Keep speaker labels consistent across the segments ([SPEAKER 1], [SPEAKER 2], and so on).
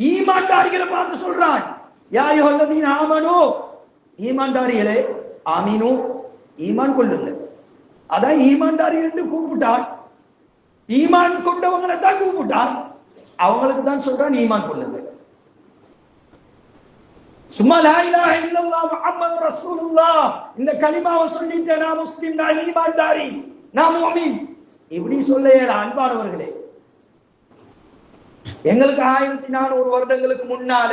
[SPEAKER 1] ஈமான்தாரிகளை பார்த்து சொல்றான் யாயுஹல்லதீன ஆமனோ. ஈமான்தாரிகளே ஆமீனோ. ஈமான் கொள்ளுங்க அதான் ஈமான்தாரி என்று கூப்பிட்டார் ஈமான் கொண்டவங்களை தான் கூப்பிட்டார் அவங்களுக்கு தான் சொல்றான் ஈமான் கொள்ளுங்க சும்மா லா இலாஹ இல்லல்லாஹ் முஹம்மது ரசூலுல்லாஹ். இந்த கலிமாவை சொல்லிட்டு நான் முஸ்லிம் நான் ஈமான்தாரி நான் முஃமின் இப்படி சொல்ல அன்பானவர்களே எங்களுக்கு ஆயிரத்தி நானூறு வருடங்களுக்கு முன்னால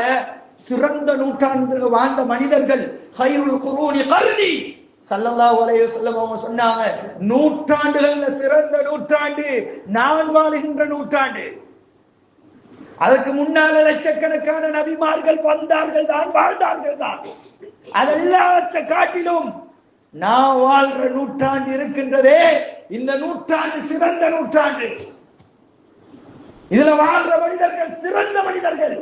[SPEAKER 1] சிறந்த நூற்றாண்டு வாழ்ந்த மனிதர்கள் ஹைருல் குரூனி கருதி சல்லல்லாஹு அவங்க சொன்னாங்க நூற்றாண்டுகள்ல சிறந்த நூற்றாண்டு நான் வாழ்கின்ற நூற்றாண்டு. அதற்கு முன்னால லட்சக்கணக்கான நபிமார்கள் வந்தார்கள் தான் வாழ்ந்தார்கள் தான். அதெல்லாத்த காட்டிலும் நான் வாழ்ற நூற்றாண்டு இருக்கின்றதே இந்த நூற்றாண்டு சிறந்த நூற்றாண்டு. இதுல வாழ்ற மனிதர்கள் சிறந்த மனிதர்கள்.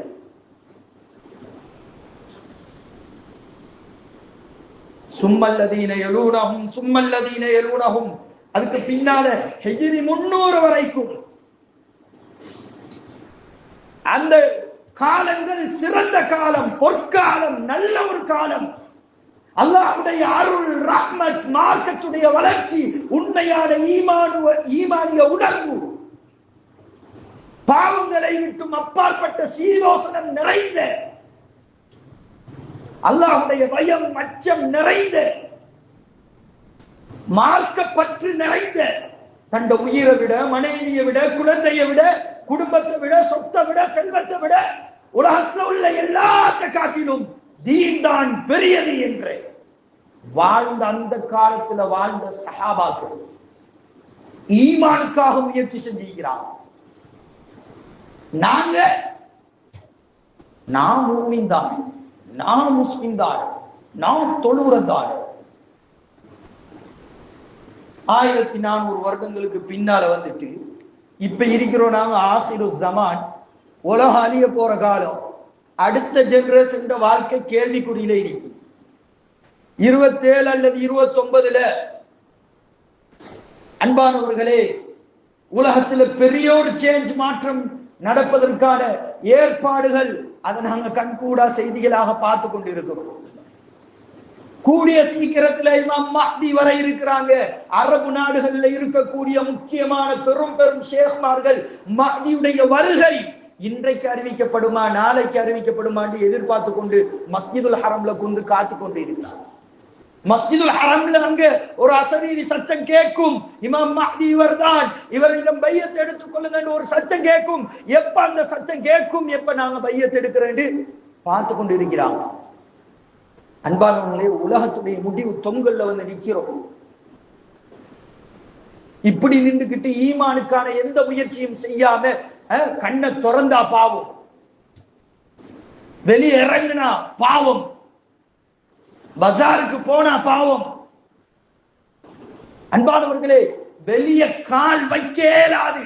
[SPEAKER 1] சும்மல்லதீன எழுனகும் சும்மல்லதீன எழுனகும் அதுக்கு பின்னால ஹெஜிரி முன்னூறு வரைக்கும். அந்த காலங்கள் சிறந்த காலம் பொற்காலம் நல்ல ஒரு காலம். அல்லாஹ்வுடைய அருள் ரஹ்மத் மார்க்கத்துடைய வளர்ச்சி உண்மையான ஈமானு ஈமானிய உணர்வு. பாவங்களை விட்டும் அப்பாற்பட்ட சீரோசனம் நிறைந்த அல்லாஹுடைய பயம் அச்சம் நிறைந்த மார்க்கப்பற்று நிறைந்த தண்ட உயிரை விட மனைவியை விட குழந்தையை விட குடும்பத்தை விட சொத்தை விட செல்வத்தை விட உலகத்தில் உள்ள எல்லாத்த காட்டிலும் தீன் தான் பெரியது என்று வாழ்ந்த அந்த காலத்துல வாழ்ந்த சஹாபாக்கள் ஈமானுக்காக முயற்சி செஞ்சிருக்கிறாங்க நாங்க நான் மூமின் தான் நான் முஸ்லிம் தான் நான் தொழுறதான் ஆயிரத்தி நானூறு வருடங்களுக்கு பின்னால வந்துட்டு இப்ப இருக்கிறோம் நாங்க ஆசிரு ஜமான் உலகம் அழிய போற காலம். அடுத்த ஜெனரேஷன் வாழ்க்கை கேள்விக்குறியில இருக்கு. இருபத்தேழு அல்லது இருபத்தி ஒன்பதுல அன்பானவர்களே உலகத்துல பெரிய ஒரு சேஞ்ச் மாற்றம் நடப்பதற்கான ஏற்பாடுகள் அதை நாங்க கண்கூடா செய்திகளாக பார்த்து கொண்டிருக்கிறோம். கூடிய சீக்கிரத்துல இமாம் மஹ்தி வர இருக்கிறாங்க. அரபு நாடுகள்ல இருக்கக்கூடிய முக்கியமான பெரும் பெரும் ஷேக்மார்கள் மஹ்தியுடைய வருகை இன்றைக்கு அறிவிக்கப்படுமா நாளைக்கு அறிவிக்கப்படுமா என்று எதிர்பார்த்து கொண்டு மஸ்ஜிதுல் ஹரம்ல கொண்டு காத்து கொண்டு இருக்கிறார் மஸ்ஜிதுல் ஹரம்ல அங்கு ஒரு அசரீதி சத்தம் கேட்கும். இமாம் மஹ்தி இவர்தான் இவரிடம் பையத்தை எடுத்துக் கொள்ளுங்க ஒரு சத்தம் கேட்கும். எப்ப அந்த சத்தம் கேட்கும்? எப்ப நாங்க பையத்தை எடுக்கிறேன் பார்த்து கொண்டு இருக்கிறாங்க அன்பானவர்களே உலகத்துடைய முடிவு தொங்கல்ல வந்து நிக்கிறோம் இப்படி நின்றுகிட்டு ஈமானுக்கான எந்த முயற்சியும் செய்யாம கண்ணை திறந்தா பாவம். வெளியே இறங்குனா பாவம். பஜாருக்கு போனா பாவம். அன்பானவர்களே வெளிய கால் வைக்க இயலாது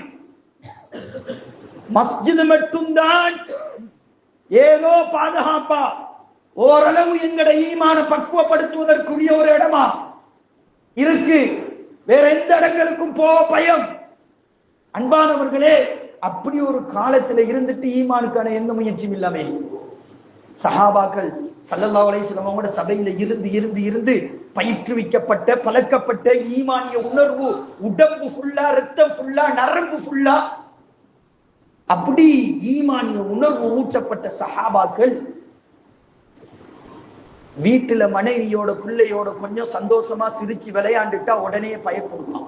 [SPEAKER 1] மஸ்ஜிது மட்டும்தான். ஏதோ பாதுகாப்பா. ஓரளவு எங்கட ஈமான பக்குவப்படுத்துவதற்குரிய ஒரு இடமா? இருக்கு. வேற எந்த இடங்களுக்கும் போ பயம். அன்பானவர்களே அப்படி ஒரு காலத்துல இருந்துட்டு ஈமானுக்கான எந்த முயற்சியும் இல்லாமல் சஹாபாக்கள் சல்லல்லா அலைஹிஸ்ஸலாம் அவங்களோட சபையில இருந்து இருந்து இருந்து பயிற்றுவிக்கப்பட்ட பழக்கப்பட்ட ஈமானிய உணர்வு உடம்பு ஃபுல்லா ரத்தம் ஃபுல்லா நரம்பு ஃபுல்லா அப்படி ஈமானிய உணர்வு ஊட்டப்பட்ட சஹாபாக்கள் வீட்டுல மனைவியோட பிள்ளையோட கொஞ்சம் சந்தோஷமா சிரிச்சு விளையாண்டுட்டா உடனே பயப்படுவான்